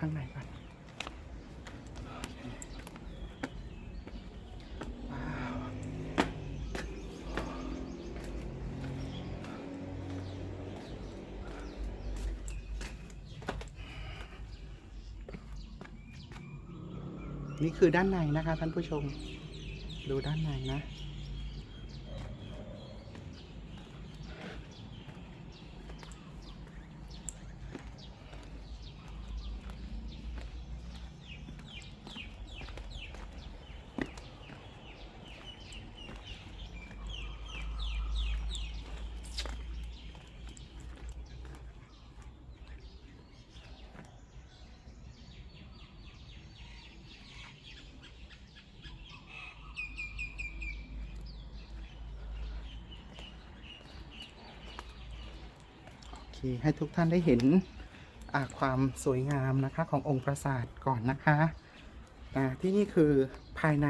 ข้างในก่อนนี่คือด้านในนะคะท่านผู้ชม ดูด้านในนะ ให้ทุกท่านได้เห็นความสวยงามนะคะขององค์ปราสาทก่อนนะคะที่นี่คือภายใน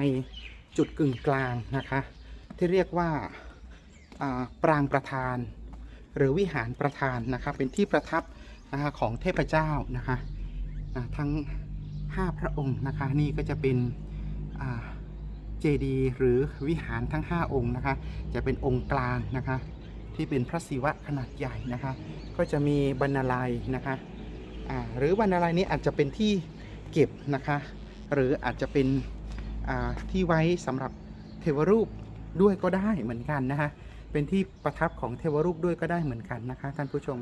จุดกึ่งกลางนะคะ ที่เรียกว่าปรางประธาน หรือวิหารประธานนะคะเป็นที่ประทับนะคะของเทพเจ้านะคะทั้ง 5 พระองค์นะคะนี่ก็จะเป็นเจดีย์หรือวิหารทั้ง 5 องค์นะคะ จะเป็นองค์กลางนะคะ ที่เป็นพระศิวะขนาดใหญ่นะคะ ก็จะมีบรรณาลัยนะคะอ่าหรือบรรณาลัยนี้อาจจะเป็นที่เก็บนะคะ หรืออาจจะเป็นอ่าที่ไว้สำหรับเทวรูปด้วยก็ได้เหมือนกันนะคะเป็นที่ประทับของเทวรูปด้วยก็ได้เหมือนกันนะคะท่านผู้ชม